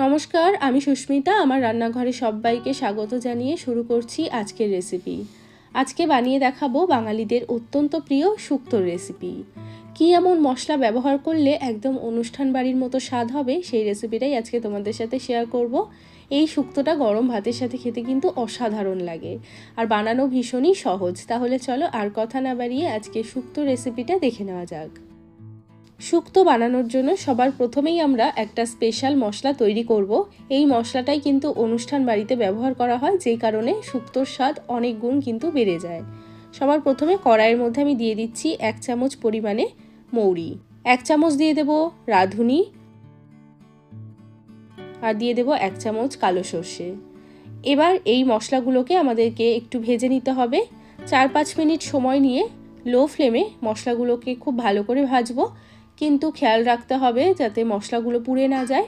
নমস্কার, আমি সুস্মিতা। আমার রান্নাঘরে সবাইকে স্বাগত জানিয়ে শুরু করছি আজকের রেসিপি আজকে বানিয়ে দেখাবো বাঙালিদের অত্যন্ত প্রিয় শুক্তোর রেসিপি কি এমন মশলা ব্যবহার করলে একদম অনুষ্ঠান বাড়ির মতো স্বাদ হবে, সেই রেসিপিটাই আজকে তোমাদের সাথে শেয়ার করব। এই শুক্তোটা গরম ভাতের সাথে খেতে কিন্তু অসাধারণ লাগে আর বানানো ভীষণই সহজ। তাহলে চলো আর কথা না বাড়িয়ে আজকে শুক্তো রেসিপিটা দেখে নেওয়া যাক। শুক্তো বানানোর জন্য সবার প্রথমেই আমরা একটা স্পেশাল মশলা তৈরি করব। এই মশলাটাই কিন্তু অনুষ্ঠান বাড়িতে ব্যবহার করা হয় যেই কারণে শুক্তোর স্বাদ অনেক গুণ কিন্তু বেড়ে যায়। সবার প্রথমে কড়াইয়ের মধ্যে আমি দিয়ে দিচ্ছি এক চামচ পরিমাণে মৌরি। এক চামচ দিয়ে দেব রাঁধুনি। আর দিয়ে দেব এক চামচ কালো সর্ষে। এবার এই মশলাগুলোকে আমাদেরকে একটু ভেজে নিতে হবে। চার পাঁচ মিনিট সময় নিয়ে লো ফ্লেমে মশলাগুলোকে খুব ভালো করে ভাজবো। কিন্তু খেয়াল রাখতে হবে যাতে মশলাগুলো পুড়ে না যায়।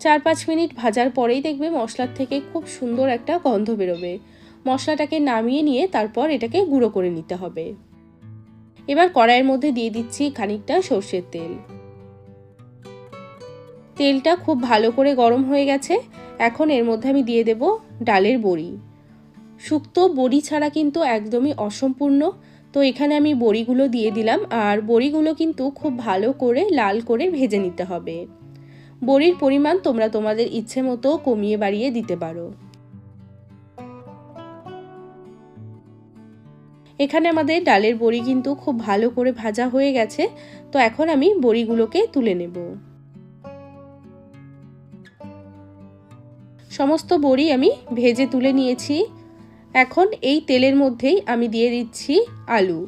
চার পাঁচ মিনিট ভাজার পরেই দেখবে মশলার থেকে খুব সুন্দর একটা গন্ধ বেরোবে। মশলাটাকে নামিয়ে নিয়ে তারপর এটাকে গুঁড়ো করে নিতে হবে। এবার কড়াইয়ের মধ্যে দিয়ে দিচ্ছি খানিকটা সর্ষের তেল। তেলটা খুব ভালো করে গরম হয়ে গেছে। এখন এর মধ্যে আমি দিয়ে দেব ডালের বড়ি। শুক্তো বড়ি ছাড়া কিন্তু একদমই অসম্পূর্ণ। তো এখানে আমি বড়িগুলো দিয়ে দিলাম আর বড়িগুলো কিন্তু খুব ভালো করে লাল করে ভেজে নিতে হবে। বড়ির পরিমাণ তোমরা তোমাদের ইচ্ছে মতো কমিয়ে বাড়িয়ে দিতে পারো। এখানে আমাদের ডালের বড়ি কিন্তু খুব ভালো করে ভাজা হয়ে গেছে, তো এখন আমি বড়িগুলোকে তুলে নেব। সমস্ত বড়ি আমি ভেজে তুলে নিয়েছি। এখন এই তেলের মধ্যেই আমি দিয়ে দিচ্ছি আলু।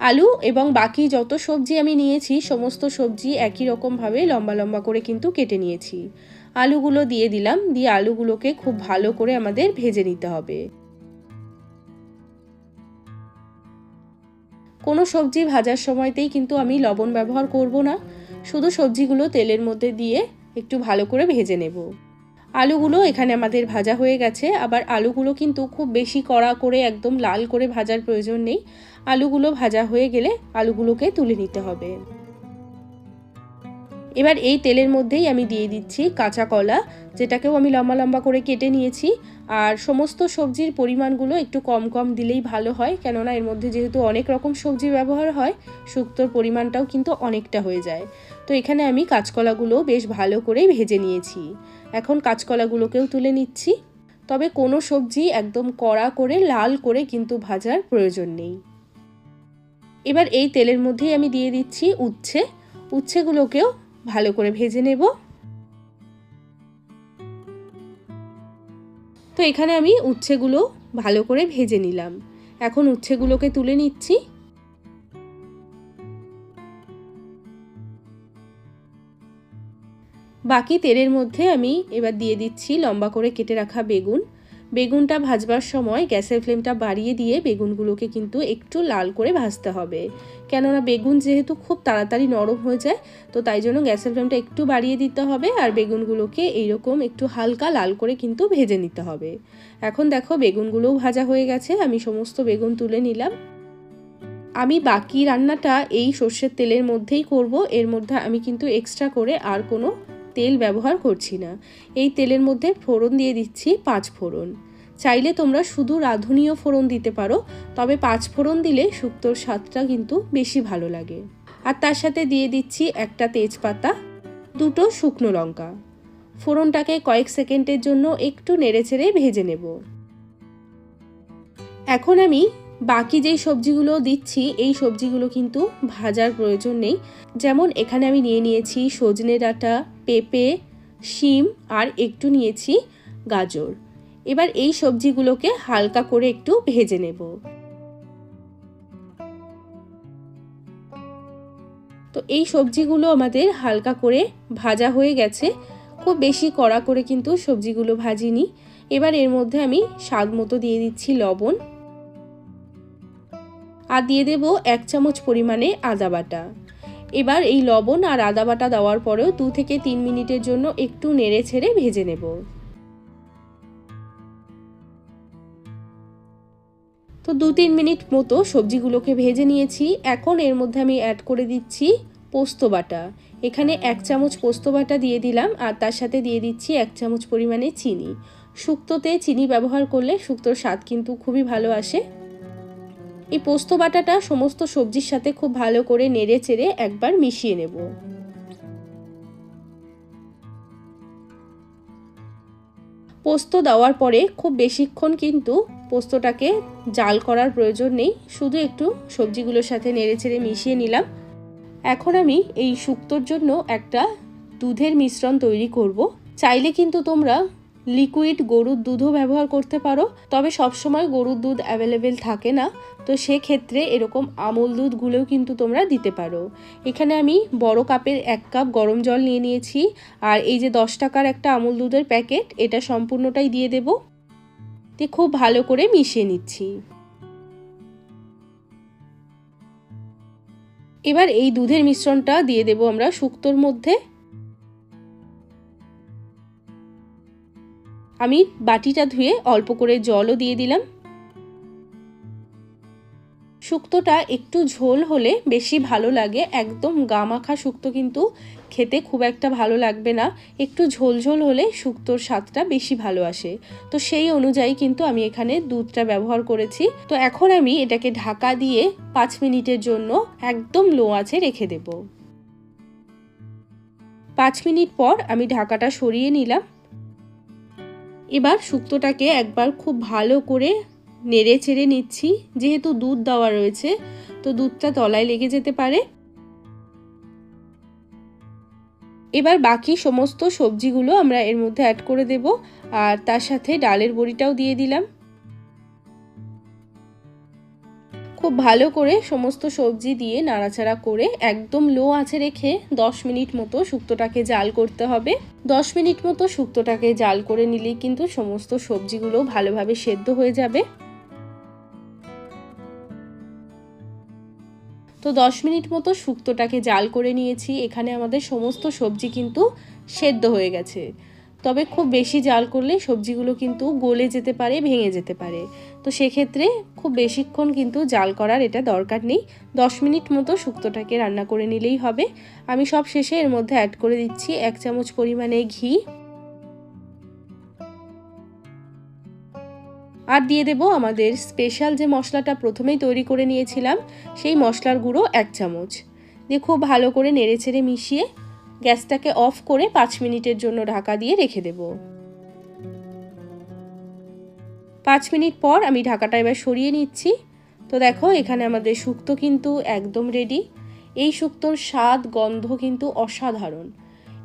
আলু এবং বাকি যত সবজি আমি নিয়েছি, সমস্ত সবজি একই রকমভাবে লম্বা লম্বা করে কিন্তু কেটে নিয়েছি। আলুগুলো দিয়ে দিলাম, দিয়ে আলুগুলোকে খুব ভালো করে আমাদের ভেজে নিতে হবে। কোনো সবজি ভাজার সময়তেই কিন্তু আমি লবণ ব্যবহার করব না, শুধু সবজিগুলো তেলের মধ্যে দিয়ে একটু ভালো করে ভেজে নেব। আলুগুলো এখানে আমাদের ভাজা হয়ে গেছে। আবার আলুগুলো কিন্তু খুব বেশি কড়া করে একদম লাল করে ভাজার প্রয়োজন নেই। আলুগুলো ভাজা হয়ে গেলে আলুগুলোকে তুলে নিতে হবে। এবার এই তেলের মধ্যেই আমি দিয়ে দিচ্ছি কাঁচা কলা, যেটাকেও আমি লম্বা লম্বা করে কেটে নিয়েছি। আর সমস্ত সবজির পরিমাণগুলো একটু কম কম দিলেই ভালো হয়, কেননা এর মধ্যে যেহেতু অনেক রকম সবজি ব্যবহার হয়, শুক্তোর পরিমাণটাও কিন্তু অনেকটা হয়ে যায়। তো এখানে আমি কাঁচকলাগুলো বেশ ভালো করে ভেজে নিয়েছি। এখন কাঁচকলাগুলোকেও তুলে নিচ্ছি। তবে কোনো সবজি একদম কড়া করে, লাল করে কিন্তু ভাজার প্রয়োজন নেই। এবার এই তেলের মধ্যেই আমি দিয়ে দিচ্ছি উচ্ছে। উচ্ছেগুলোকেও ভালো করে ভেজে নেব। তো এখানে আমি উচ্ছেগুলো ভালো করে ভেজে নিলাম। এখন উচ্ছেগুলোকে তুলে নিচ্ছি। বাকি তেলের মধ্যে আমি এবার দিয়ে দিচ্ছি লম্বা করে কেটে রাখা বেগুন। বেগুনটা ভাজবার সময় গ্যাসের ফ্লেমটা বাড়িয়ে দিয়ে বেগুনগুলোকে কিন্তু একটু লাল করে ভাজতে হবে। কেননা বেগুন যেহেতু খুব তাড়াতাড়ি নরম হয়ে যায়, তো তাই জন্য গ্যাসের ফ্লেমটা একটু বাড়িয়ে দিতে হবে আর বেগুনগুলোকে এইরকম একটু হালকা লাল করে কিন্তু ভেজে নিতে হবে। এখন দেখো বেগুনগুলোও ভাজা হয়ে গেছে, আমি সমস্ত বেগুন তুলে নিলাম। আমি বাকি রান্নাটা এই সর্ষের তেলের মধ্যেই করব, এর মধ্যে আমি কিন্তু এক্সট্রা করে আর কোনো তেল ব্যবহার করছি না। এই তেলের মধ্যে ফোড়ন দিয়ে দিচ্ছি পাঁচ ফোড়ন। চাইলে তোমরা শুধু রাঁধুনীয় ফোড়ন দিতে পারো, তবে পাঁচ ফোড়ন দিলে শুক্তোর স্বাদটা কিন্তু বেশি ভালো লাগে। আর তার সাথে দিয়ে দিচ্ছি একটা তেজপাতা, দুটো শুকনো লঙ্কা। ফোড়নটাকে কয়েক সেকেন্ডের জন্য একটু নেড়েচেড়ে ভেজে নেব। এখন আমি বাকি যেই সবজিগুলো দিচ্ছি, এই সবজিগুলো কিন্তু ভাজার প্রয়োজন নেই। যেমন এখানে আমি নিয়ে নিয়েছি সজনে ডাঁটা পেঁপে, শিম আর একটু নিয়েছি গাজর। এবার এই সবজিগুলোকে হালকা করে একটু ভেজে নেব। তো এই সবজিগুলো আমাদের হালকা করে ভাজা হয়ে গেছে। খুব বেশি কড়া করে কিন্তু সবজিগুলো ভাজিনি। এবার এর মধ্যে আমি স্বাদ মতো দিয়ে দিচ্ছি লবণ। আর দিয়ে দেব এক চামচ পরিমাণে আদা বাটা। এবার এই লবণ আর আদা বাটা দেওয়ার পরেও দু থেকে তিন মিনিটের জন্য একটু নেড়ে ছেড়ে ভেজে নেব। তো দু তিন মিনিট মতো সবজিগুলোকে ভেজে নিয়েছি। এখন এর মধ্যে আমি অ্যাড করে দিচ্ছি পোস্ত বাটা। এখানে এক চামচ পোস্ত বাটা দিয়ে দিলাম আর তার সাথে দিয়ে দিচ্ছি এক চামচ পরিমাণে চিনি। শুক্তোতে চিনি ব্যবহার করলে শুক্তোর স্বাদ কিন্তু খুবই ভালো আসে। এই পোস্ত বাটাটা সমস্ত সবজির সাথে খুব ভালো করে নেড়ে চেড়ে একবার মিশিয়ে নেব। পোস্ত দেওয়ার পরে খুব বেশিক্ষণ কিন্তু পোস্তটাকে জাল করার প্রয়োজন নেই, শুধু একটু সবজিগুলোর সাথে নেড়ে চেড়ে মিশিয়ে নিলাম। এখন আমি এই শুক্তোর জন্য একটা দুধের মিশ্রণ তৈরি করব। চাইলে কিন্তু তোমরা লিকুইড গরুর দুধও ব্যবহার করতে পারো। তবে সবসময় গরুর দুধ অ্যাভেলেবেল থাকে না। তো সেক্ষেত্রে এরকম আমল দুধগুলোও কিন্তু তোমরা দিতে পারো। এখানে আমি বড় কাপের এক কাপ গরম জল নিয়ে নিয়েছি। আর এই যে দশ টাকার একটা আমল দুধের প্যাকেট, এটা সম্পূর্ণটাই দিয়ে দেব। দিয়ে খুব ভালো করে মিশিয়ে নিচ্ছি। এবার এই দুধের মিশ্রণটা দিয়ে দেব আমরা শুক্তোর মধ্যে। আমি বাটিটা ধুয়ে অল্প করে জলও দিয়ে দিলাম। শুক্তোটা একটু ঝোল হলে বেশি ভালো লাগে। একদম গামাখা শুক্তো কিন্তু খেতে খুব একটা ভালো লাগবে না। একটু ঝোল ঝোল হলে শুক্তোর স্বাদটা বেশি ভালো আসে। তো সেই অনুযায়ী কিন্তু আমি এখানে দুধটা ব্যবহার করেছি। তো এখন আমি এটাকে ঢাকা দিয়ে পাঁচ মিনিটের জন্য একদম লো আছে রেখে দেব। পাঁচ মিনিট পর আমি ঢাকাটা সরিয়ে নিলাম। এবার শুক্তোটাকে একবার খুব ভালো করে নেড়ে চেড়ে নিচ্ছি, যেহেতু দুধ দেওয়া রয়েছে, তো দুধটা তলায় লেগে যেতে পারে। এবার বাকি সমস্ত সবজিগুলো আমরা এর মধ্যে অ্যাড করে দেব, আর তার সাথে ডালের বড়িটাও দিয়ে দিলাম। খুব ভালো করে সমস্ত সবজি দিয়ে নাড়াচাড়া করে একদম লো আছে রেখে দশ মিনিট মতো শুক্তোটাকে জাল করতে হবে। দশ মিনিট মতো শুক্তোটাকে জাল করে নিলেই কিন্তু সমস্ত সবজিগুলো ভালোভাবে সেদ্ধ হয়ে যাবে। তো দশ মিনিট মতো শুক্তোটাকে জাল করে নিয়েছি, এখানে আমাদের সমস্ত সবজি কিন্তু সেদ্ধ হয়ে গেছে। তবে খুব বেশি জাল করলে সবজিগুলো কিন্তু গলে যেতে পারে, ভেঙে যেতে পারে। তো সেক্ষেত্রে খুব বেশিক্ষণ কিন্তু জাল করার এটা দরকার নেই। দশ মিনিট মতো শুক্তোটাকে রান্না করে নিলেই হবে। আমি সব শেষে এর মধ্যে অ্যাড করে দিচ্ছি এক চামচ পরিমাণে ঘি। আর দিয়ে দেব আমাদের স্পেশাল যে মশলাটা প্রথমেই তৈরি করে নিয়েছিলাম, সেই মশলার গুঁড়ো এক চামচ। দিয়ে খুব ভালো করে নেড়ে ছেড়ে মিশিয়ে গ্যাসটাকে অফ করে পাঁচ মিনিটের জন্য ঢাকা দিয়ে রেখে দেব। পাঁচ মিনিট পর আমি ঢাকাটা এবার সরিয়ে নিচ্ছি। তো দেখো, এখানে আমাদের শুক্তো কিন্তু একদম রেডি এই শুক্তোর স্বাদ, গন্ধ কিন্তু অসাধারণ।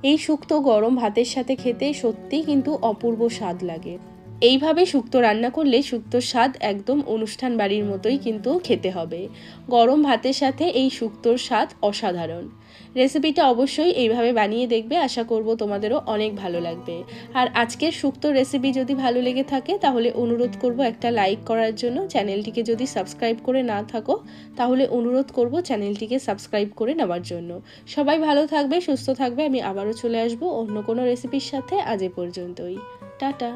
এই শুক্তো গরম ভাতের সাথে খেতে সত্যিই কিন্তু অপূর্ব স্বাদ লাগে। এইভাবে শুক্তো রান্না করলে শুক্তোর স্বাদ একদম অনুষ্ঠান বাড়ির মতোই কিন্তু খেতে হবে। গরম ভাতের সাথে এই শুক্তোর স্বাদ অসাধারণ। রেসিপিটা অবশ্যই এইভাবে বানিয়ে দেখবে, আশা করব তোমাদেরও অনেক ভালো লাগবে। আর আজকের শুক্তো রেসিপি যদি ভালো লেগে থাকে, তাহলে অনুরোধ করব একটা লাইক করার জন্য। চ্যানেলটিকে যদি সাবস্ক্রাইব করে না থাকো, তাহলে অনুরোধ করব চ্যানেলটিকে সাবস্ক্রাইব করে নেওয়ার জন্য। সবাই ভালো থাকবে, সুস্থ থাকবে, আমি আবারও চলে আসব অন্য কোনো রেসিপির সাথে। আজ এ পর্যন্তই। টাটা।